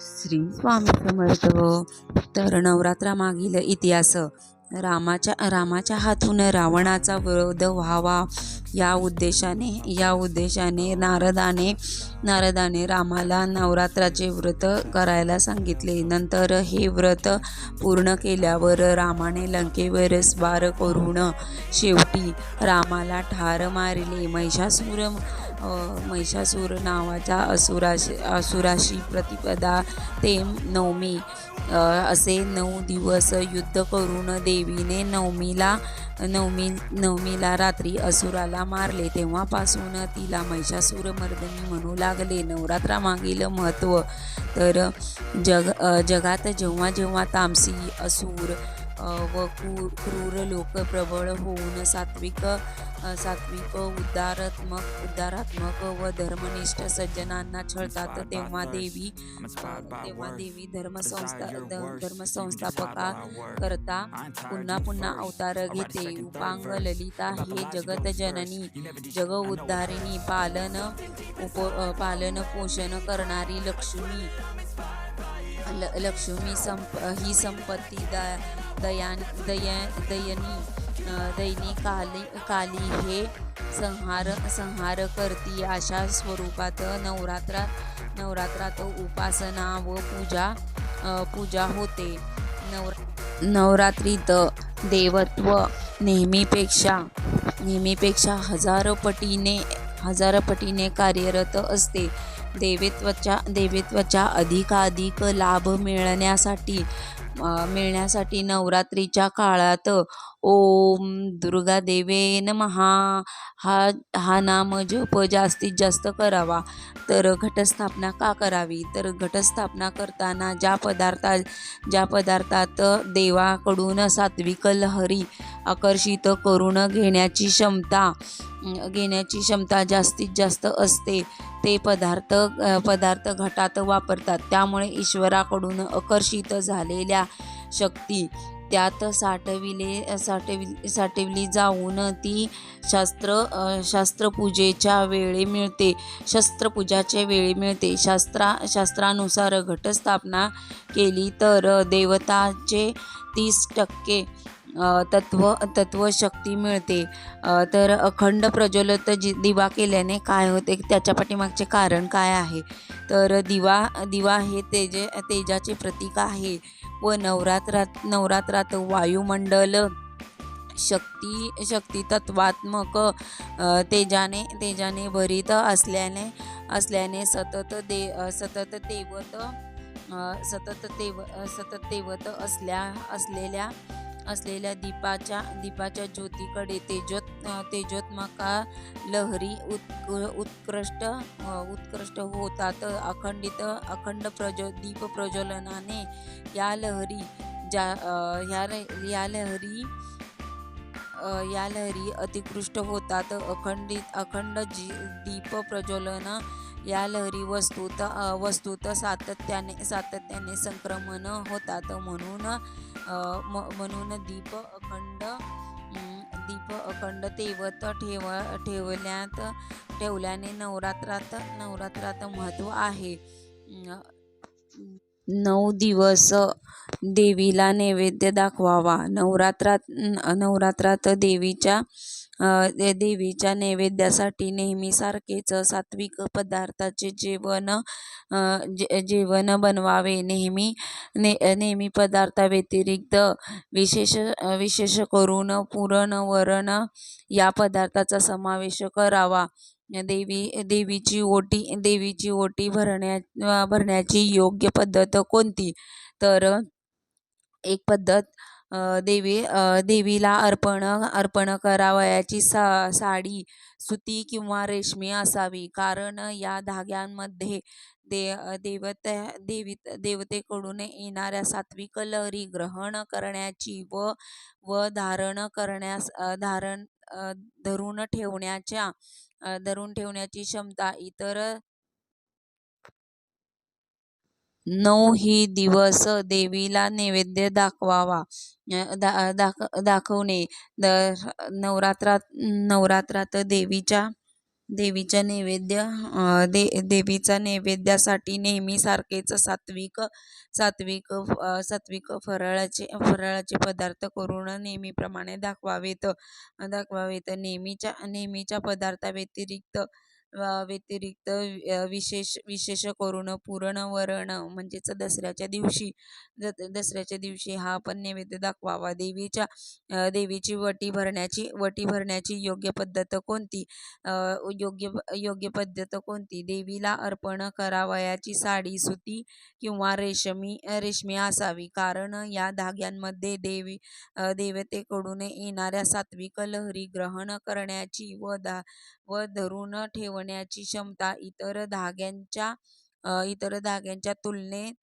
श्री स्वामी समर्थ तर नवरात्रामागील इतिहास. रामाच्या रामाच्या हातून रावणाचा वध व्हावा. या उद्देशाने या उद्देशाने नारदाने नारदाने रामाला नवरात्राचे व्रत करायला सांगितले. नंतर हे व्रत पूर्ण केल्यावर रामाने लंकेवर स्वार करून शेवटी रामाला ठार मारले. महिषासुर महिषासूर नावाच्या असुराशी असुराशी प्रतिपदा ते नवमी. असे नऊ दिवस युद्ध करून देवीने नवमीला नवमी नवमीला रात्री असुराला मारले. तेव्हापासून तिला महिषासूर मर्दिनी म्हणू लागले. नवरात्रामागील महत्त्व तर जग जगात जेव्हा जेव्हा तामसी असुर व क्रूर क्रूर लोक प्रबळ होऊन सात्विक सात्विक उद्धारात्मक उद्धारात्मक व धर्मनिष्ठ सज्जनांना छळतात. तेव्हा देवी तेव्हा देवी धर्मसंस्था धर्मसंस्थापका करता. पुन्हा पुन्हा अवतार घेते. उपांग ललिता हे जगत जननी. जग उद्धारिणी पालन उप पालन पोषण करणारी लक्ष्मी. ल लक्ष्मी संप ही संपत्ती द दयान दया दयनी दैनी काली काली हे संहार संहार करती. अशा स्वरूपात नवरात्रा नवरात्रात उपासना व पूजा पूजा होते. नवर नवरात्रीत देवत्व नेहमीपेक्षा नेहमीपेक्षा हजार पटीने हजार पटीने कार्यरत असते. देवेत्वच्या देवत्वाच्या अधिकाधिक लाभ मिळण्यासाठी मिळण्यासाठी नवरात्रीच्या काळात ओम दुर्गा देवे नमहा. हा हा नाम जप जास्तीत जास्त करावा. तर घटस्थापना का करावी? तर घटस्थापना करताना ज्या पदार्था ज्या पदार्थात देवाकडून सात्विक लहरी आकर्षित करून घेण्याची क्षमता घेण्याची क्षमता जास्तीत जास्त असते ते पदार्थ पदार्थ घटात वापरतात. त्यामुळे ईश्वराकडून आकर्षित झालेल्या शक्ती त्यात साठविले साठवली साठवली जाऊन ती शास्त्र शास्त्रपूजेच्या वेळी मिळते. शस्त्रपूजाच्या वेळी मिळते. शास्त्रा शास्त्रानुसार घटस्थापना केली तर देवताचे तीस टक्के तत्व तत्वशक्ती मिळते. तर अखंड प्रज्वलित जी दिवा केल्याने काय होते? त्याच्या पाठीमागचे कारण काय आहे? तर दिवा दिवा हे तेज तेजाचे प्रतीक आहे. व नवरात्रात नवरात्रात वायुमंडल शक्ती शक्ती तत्वात्मक तेजाने तेजाने भरित असल्याने असल्याने सतत दे सतत तेवत सतत तेव सतत तेवत असल्या असलेल्या असलेल्या दीपाच्या दीपाच्या ज्योतीकडे तेजोत तेजोत्मका लहरी उत्क उत्कृष्ट उत्कृष्ट होतात. अखंडित अखंड प्रज्व दीप प्रज्वलनाने या लहरी ज्या ह्या या लहरी या लहरी अतिकृष्ट होतात. अखंडित अखंड जी दीप प्रज्वलन या लहरी वस्तूत वस्तुत वस्तूत सातत्याने सातत्याने संक्रमण होतात. म्हणून म- म्हणून दीप अखंड दीप अखंड तेवत ठेव ठेवल्यात ठेवल्याने नवरात्रात नवरात्रात महत्त्व आहे. नऊ दिवस देवीला नैवेद्य दाखवावा. नवरात्रात नवरात्रात देवीच्या देवीच्या नैवेद्यासाठी नेहमीसारखेच सात्विक पदार्थाचे जेवण जे जेवण बनवावे. नेहमी ने नेहमी पदार्थाव्यतिरिक्त विशेष विशेष करून पुरण वरण या पदार्थाचा समावेश करावा. देवी देवीची ओटी देवीची ओटी भरण्या भरण्याची योग्य पद्धत कोणती? तर एक पद्धत देवी देवीला अर्पण अर्पण करावयाची सा साडी सुती किंवा रेशमी असावी. कारण या धाग्यांमध्ये दे देवते देवी देवतेकडून येणाऱ्या सात्विक लहरी ग्रहण करण्याची व व धारण करण्यास धारण धरून ठेवण्याच्या धरून ठेवण्याची क्षमता इतर नऊ ही दिवस देवीला नैवेद्य दाखवावा. दा दाख दाखवणे. द नवरात्रात नवरात्रात देवीच्या देवीच्या नैवेद्य दे देवीचा नैवेद्यासाठी नेहमीसारखेच सात्विक सात्विक सात्विक फराळाचे फराळाचे पदार्थ करून नेहमीप्रमाणे दाखवावेत. दाखवावेत. नेहमीच्या नेहमीच्या पदार्थाव्यतिरिक्त व्यतिरिक्त विशेष विशेष करून पुरणवरण म्हणजेच दसऱ्याच्या दिवशी द दसऱ्याच्या दिवशी हा आपण नैवेद्य दाखवावा. देवीच्या देवीची वटी भरण्याची वटी भरण्याची योग्य पद्धत कोणती? योग्य योग्य पद्धत कोणती? देवीला अर्पण करावयाची साडी सुती किंवा रेशमी रेशमी असावी. कारण या धाग्यांमध्ये देवी देवतेकडून येणाऱ्या सात्विक लहरी ग्रहण करण्याची व धा व धरून ठेवण्याची क्षमता इतर धाग्यांच्या इतर धाग्यांच्या तुलनेत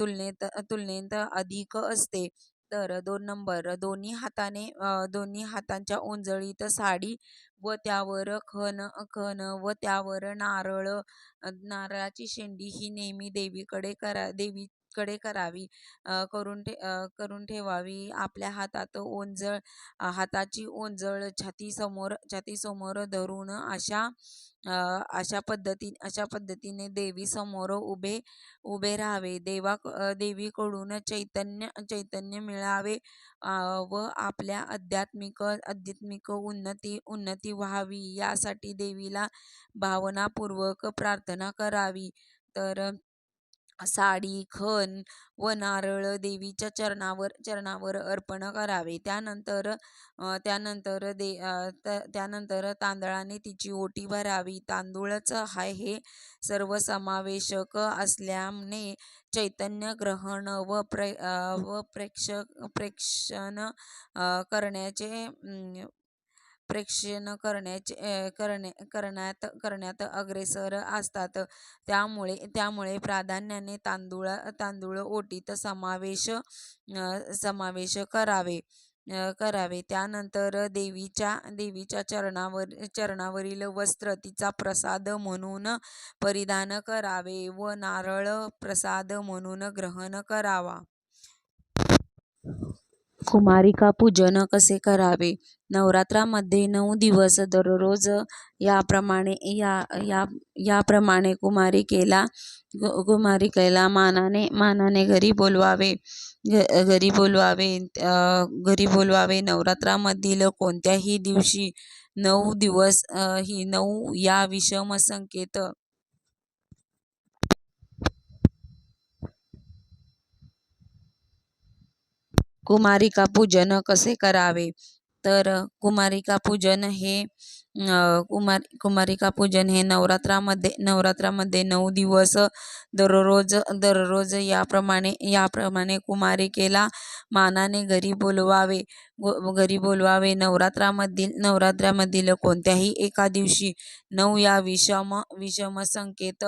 तुलनेत तुलनेत अधिक असते. तर दोन नंबर दोन्ही हाताने दोन्ही हातांच्या ओंजळीत साडी व त्यावर खन खन व त्यावर नारळ नारळाची शेंडी ही नेहमी देवीकडे करा देवी कडे करावी. करून ठे करून ठेवावी. आपल्या हातात ओंजळ हाताची ओंजळ छातीसमोर छातीसमोर धरून अशा अशा पद्धती अशा पद्धतीने देवीसमोर उभे उभे राहावे. देवा देवीकडून चैतन्य चैतन्य मिळावे व आपल्या आध्यात्मिक आध्यात्मिक उन्नती उन्नती व्हावी. यासाठी देवीला भावनापूर्वक प्रार्थना करावी. तर साडी खण व नारळ देवीच्या चरणावर चरणावर अर्पण करावे. त्यानंतर त्यानंतर दे त्यानंतर तांदळाने तिची ओटी भरावी. तांदूळच आहे हे सर्वसमावेशक असल्याने चैतन्य ग्रहण व प्रे व प्रेक्ष प्रेक्षण करण्याचे प्रेक्षण करण्याचे करणे करण्यात करण्यात अग्रेसर असतात. त्यामुळे त्यामुळे प्राधान्याने तांदूळ तांदूळ ओटीत समावेश समावेश करावे करावे. त्यानंतर देवीच्या देवीच्या चरणावर चरणावरील वस्त्र तिचा प्रसाद म्हणून परिधान करावे व नारळ प्रसाद म्हणून ग्रहण करावा. कुमारिका पूजन कसे करावे? नवरात्रामध्ये नऊ दिवस दररोज याप्रमाणे या या याप्रमाणे कुमारिकेला कुमारिकेला मानाने मानाने घरी बोलवावे घ घरी बोलवावे घरी बोलवावे. नवरात्रामधील कोणत्याही दिवशी नऊ दिवस ही नऊ या विषम संकेत कुमारिका पूजन कसे करावे? तर कुमारिका पूजन हे कुमार कुमारिका पूजन हे नवरात्रामध्ये नवरात्रामध्ये नऊ दिवस दररोज दररोज याप्रमाणे याप्रमाणे कुमारिकेला मानाने घरी बोलवावे घरी बोलवावे. नवरात्रामधील नवरात्रामधील कोणत्याही एका दिवशी नऊ या विषम विषम संकेत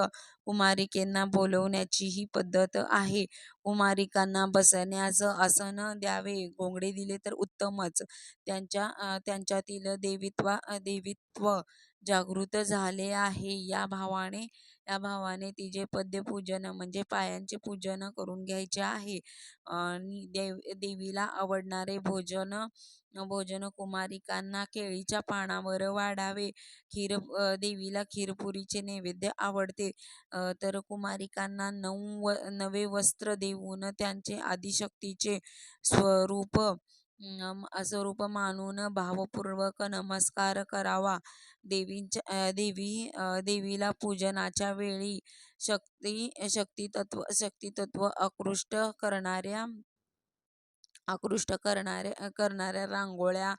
कुमारिकेंना बोलवण्याची ही पद्धत आहे. कुमारिकांना बसण्यास आसन द्यावे घोंगडे दिले तर उत्तमच. त्यांच्या त्यांच्यातील देवीत्वा देवित्व देवीत्व जागृत झाले आहे. या भावाने त्या भावाने तिचे पद्यपूजन म्हणजे पायांचे पूजन करून घ्यायचे आहे. आणि देव देवीला आवडणारे भोजन भोजन कुमारिकांना केळीच्या पानावर वाढावे. खीर देवीला खीरपुरीचे नैवेद्य आवडते. तर कुमारिकांना नऊ व नवे वस्त्र देऊन त्यांचे आदिशक्तीचे स्वरूप स्वरूप मानून भावपूर्वक नमस्कार करावा. देवींच्या देवी देवीला पूजनाच्या वेळी शक्ती शक्तितत्व शक्तितत्व आकृष्ट करणाऱ्या आकृष्ट करणाऱ्या करणाऱ्या रांगोळ्या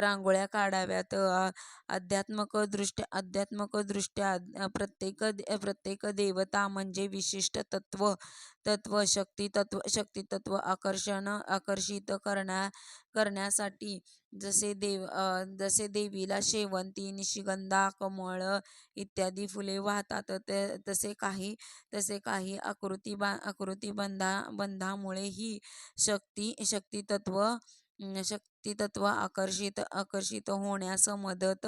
रांगोळ्या काढाव्यात. अध्यात्मक आध्यात्मकदृष्ट्या आध्यात्मकदृष्ट्या दृष्ट्या प्रत्येक प्रत्येक देवता म्हणजे विशिष्ट तत्व तत्व शक्ती तत्व आकर्षण आकर्षित करण्या करण्यासाठी जसे देव जसे देवीला शेवंती निशिगंधा कमळ इत्यादी फुले वाहतात ते तसे काही तसे काही आकृती बा आकृती बंधा बंधामुळे ही शक्ती शक्ती तत्व शक्तितत्व आकर्षित आकर्षित होण्यास मदत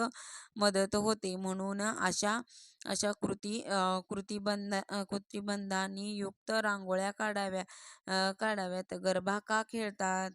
मदत होते. म्हणून अशा अशा कृती अ, कृतिबंध कृतिबंधांनी युक्त रांगोळ्या काढाव्या काढाव्यात. गरबा का खेळतात?